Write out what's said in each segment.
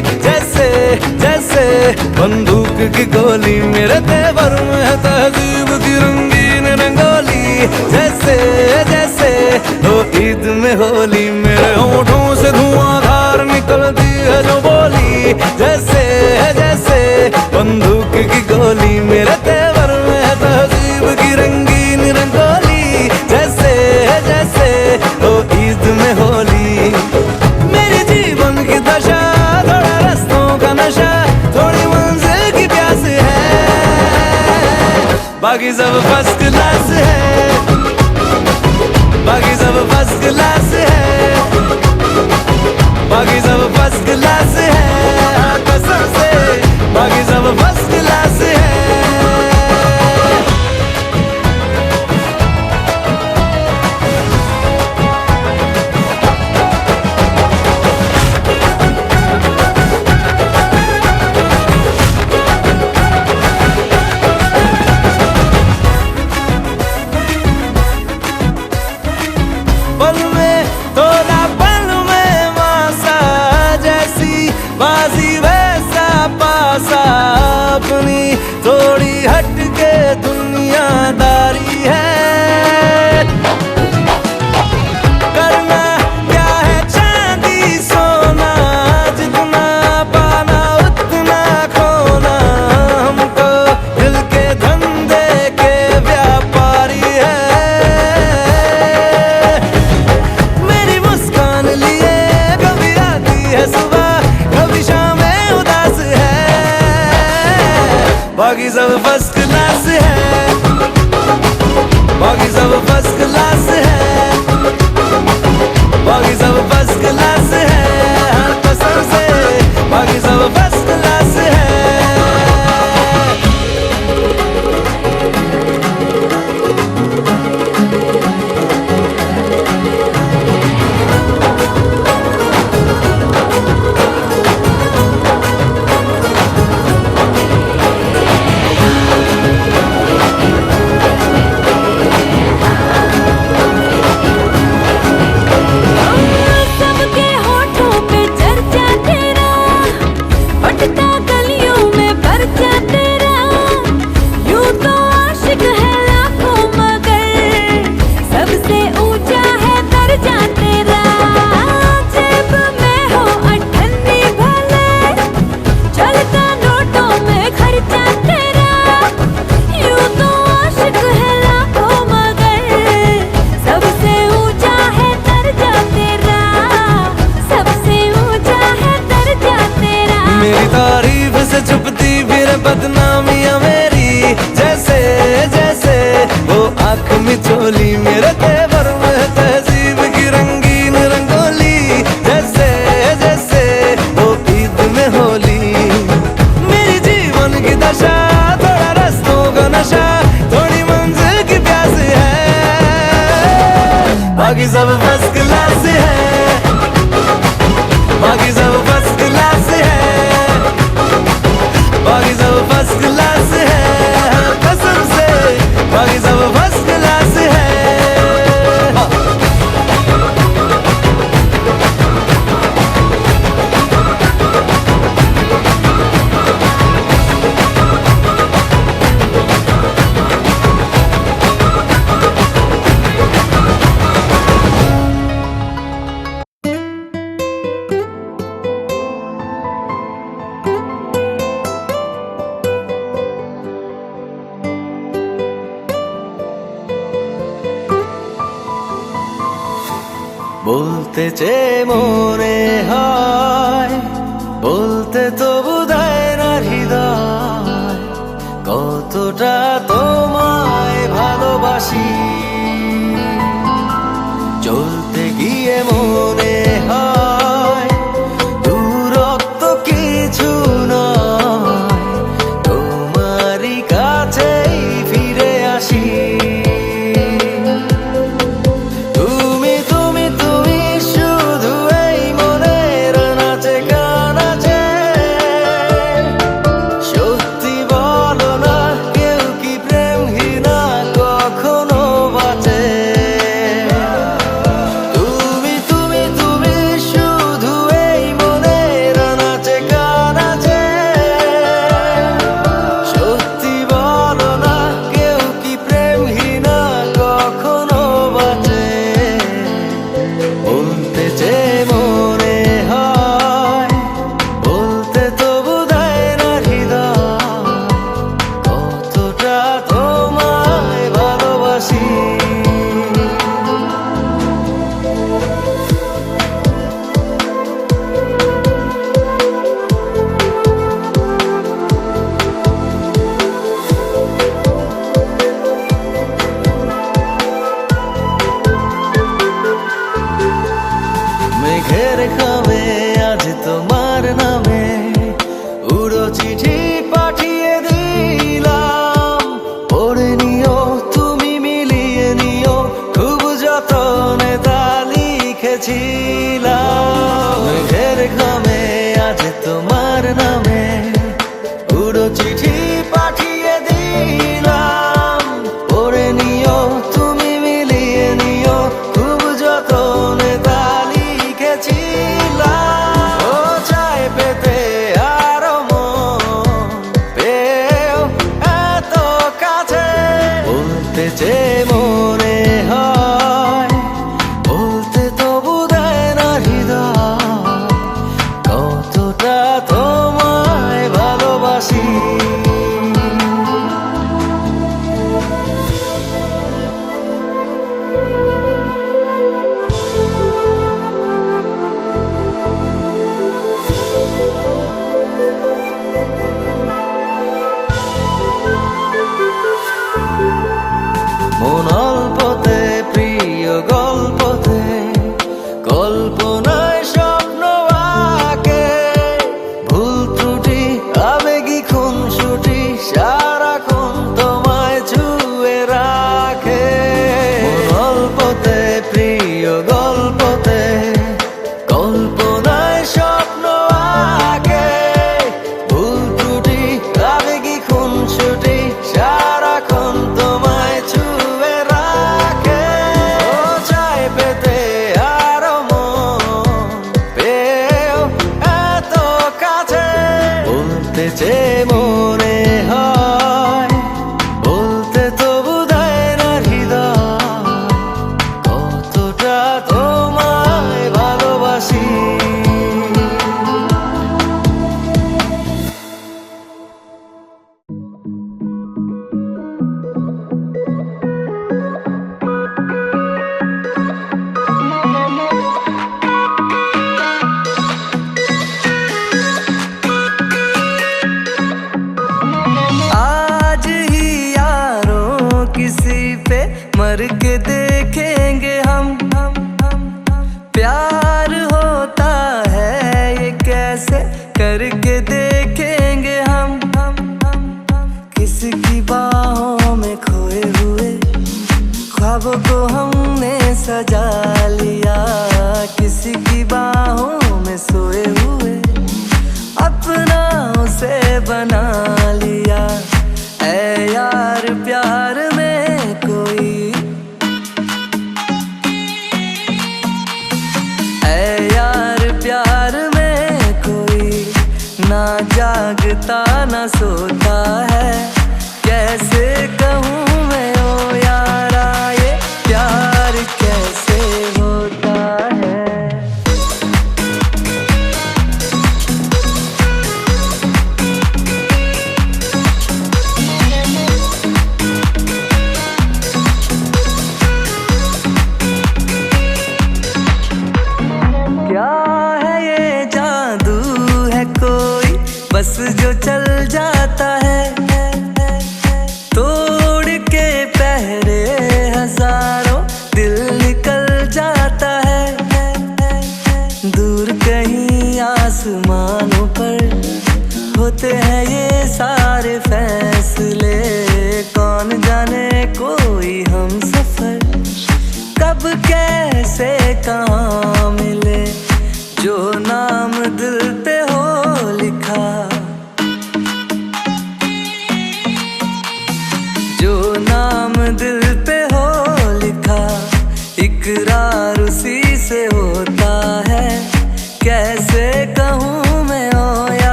जैसे जैसे बंदूक की गोली, मेरे तेवर में तहजीब की रंगीन रंगोली। जैसे जैसे दो ईद में होली, मेरे ओठों से धुआंधार निकलती है जो बोली। जैसे बाकी सब फर्स्ट क्लास है बाकी सब फर्स्ट क्लास है बाकी सब फर्स्ट क्लास है कसम से बाकी सब फर्स्ट क्लास Gold. ख्वाब को हमने सजा लिया। किसी की बाहों में सोए हुए अपना उसे बना लिया। ऐ यार प्यार में कोई ना जागता, ना सोता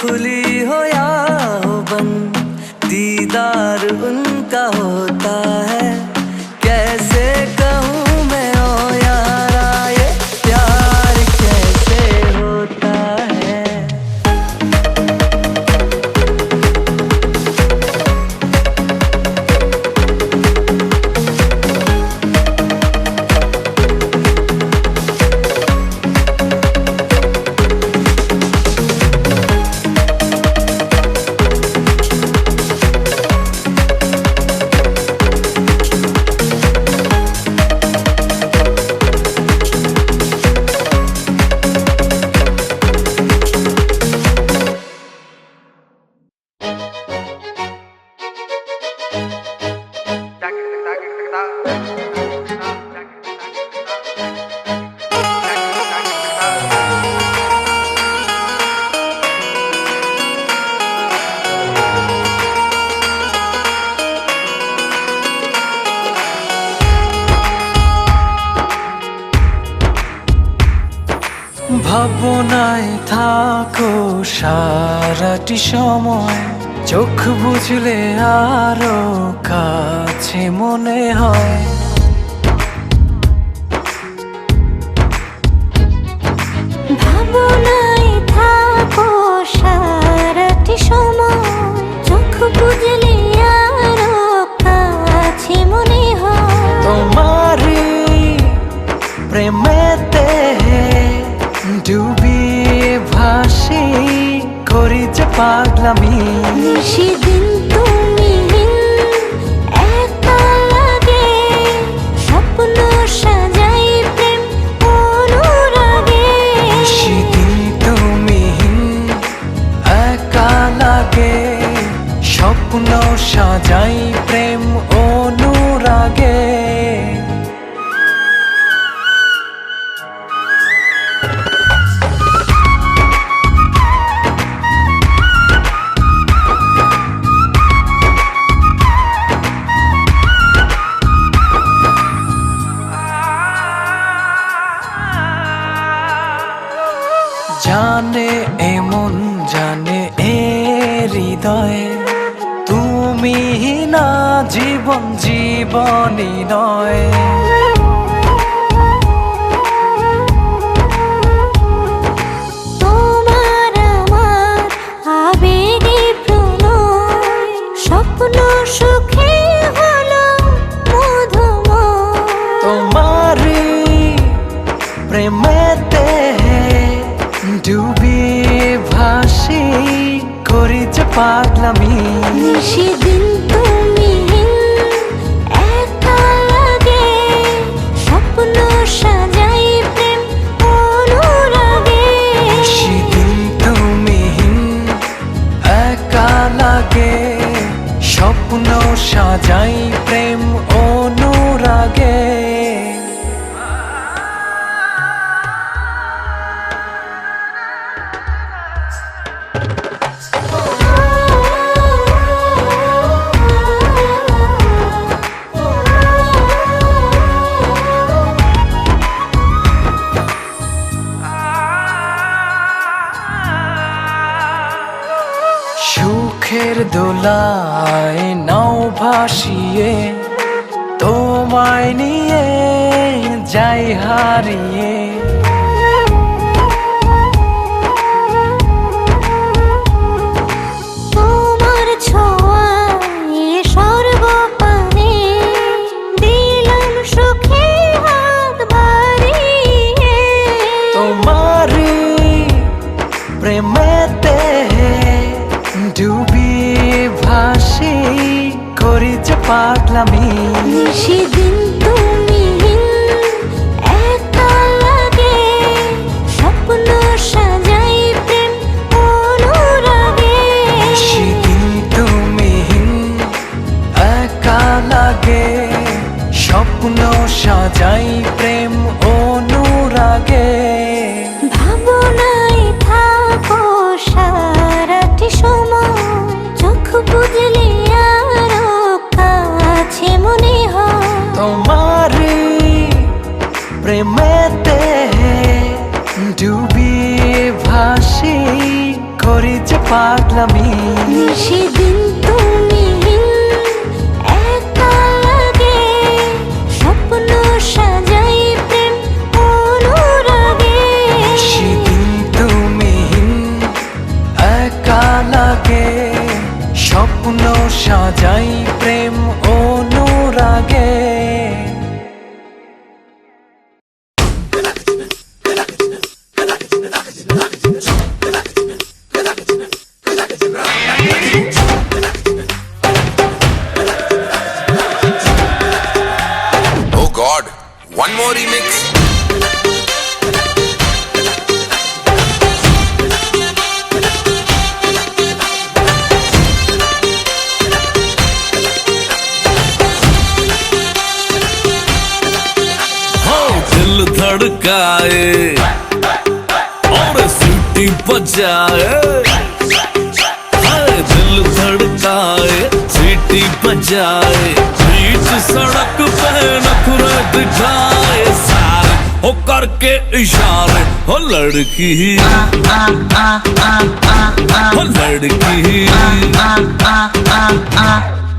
खुली हो या हो बन दीदार उनका हो 去流浪。চোখের দোলায় নাও ভাসিয়ে তোমায় নিয়ে যাই হারিয়ে। পাগলামি। নিশি পাগলামি। সেদিন তুমি একা স্বপ্ন সাজাই প্রেম অনুরাগে সেদিন তুমি একা লাগে স্বপ্ন সাজাই প্রেম मचाए बीच सड़क पे नखरे दिखाए सारे हो करके इशारे, हो लड़की। हो लड़की।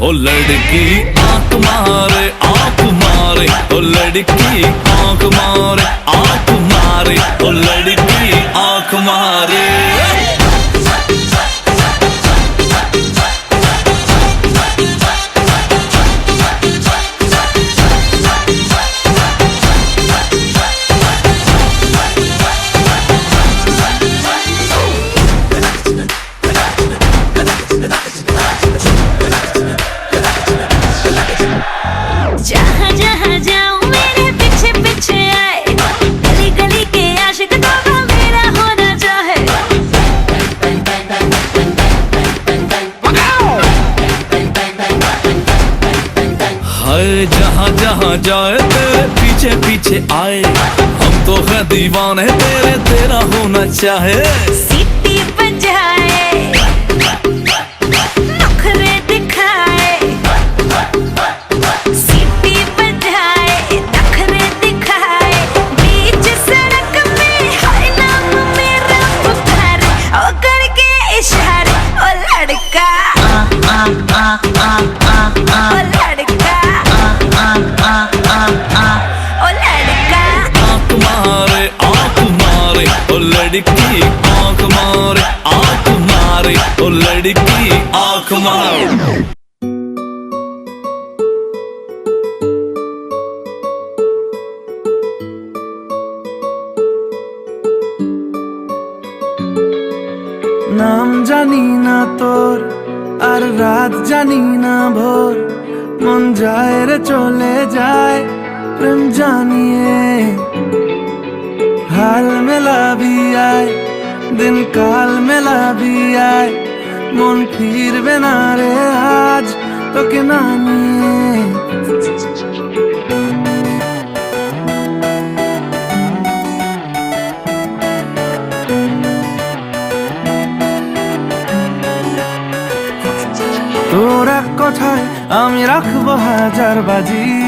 हो लड़की आँख मारे आँख मारे। हो लड़की आँख मारे आँख मारे। हो लड़की आँख मारे। जहाँ जहाँ जाऊँ मेरे पीछे पीछे आए। गली गली के आशिक तो मेरा होना चाहे। हाय जहाँ जहाँ जाए तेरे पीछे पीछे आए। हम तो है दीवाने तेरे तेरा होना चाहे। लड़की आंख मारे आंख मारे ओ लड़की आंख मारे নাম জানি না তোর আর রাত জানি না ভোর মন যায় রে চলে যায় প্রেম জানিয়ে হাল মেলাবি আয় দিন কাল মেলাবি আয় মন ফিরবে না রে আজ তোকে না নিয়ে। কথায় আমি রাখব হাজার বাজি।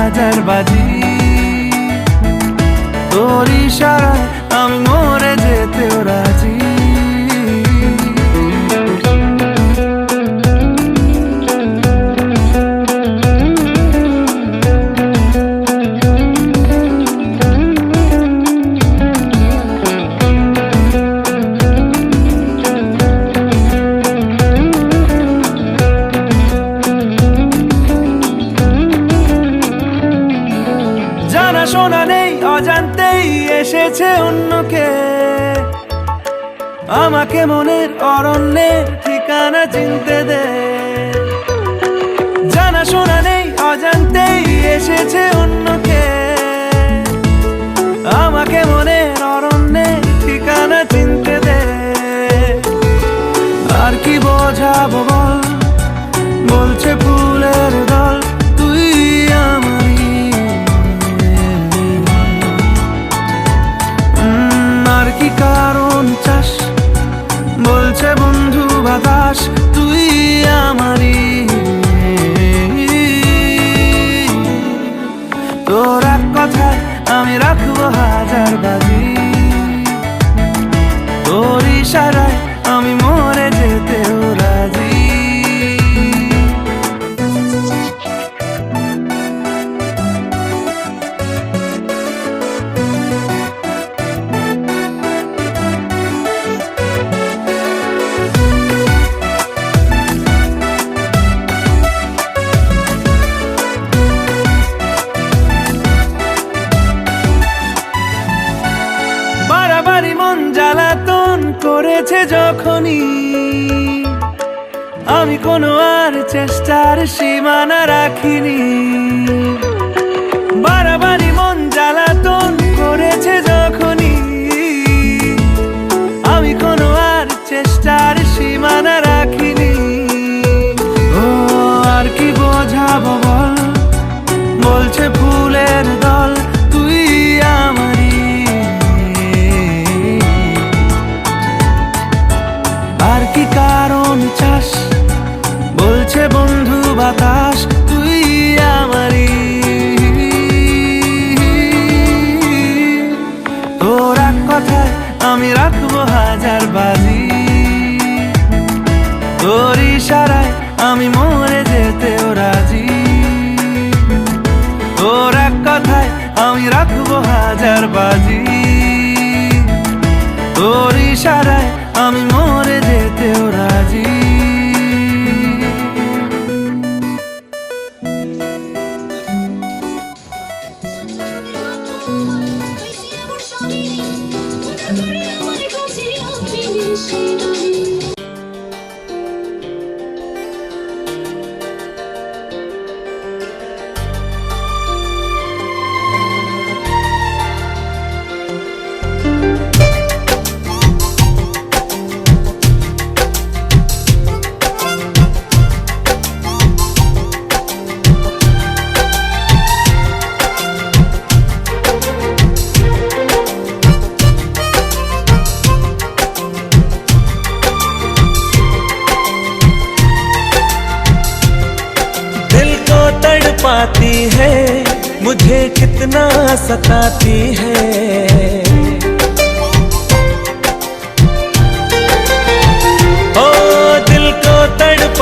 রাখবো হাজার বাজি যখনই আমি কোনো আর চেষ্টার সীমানা রাখিনি।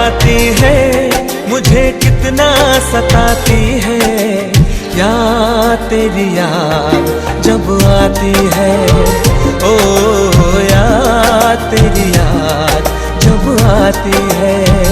आती है, मुझे कितना सताती है। या तेरी याद जब आती है, ओ याद तेरी याद जब आती है।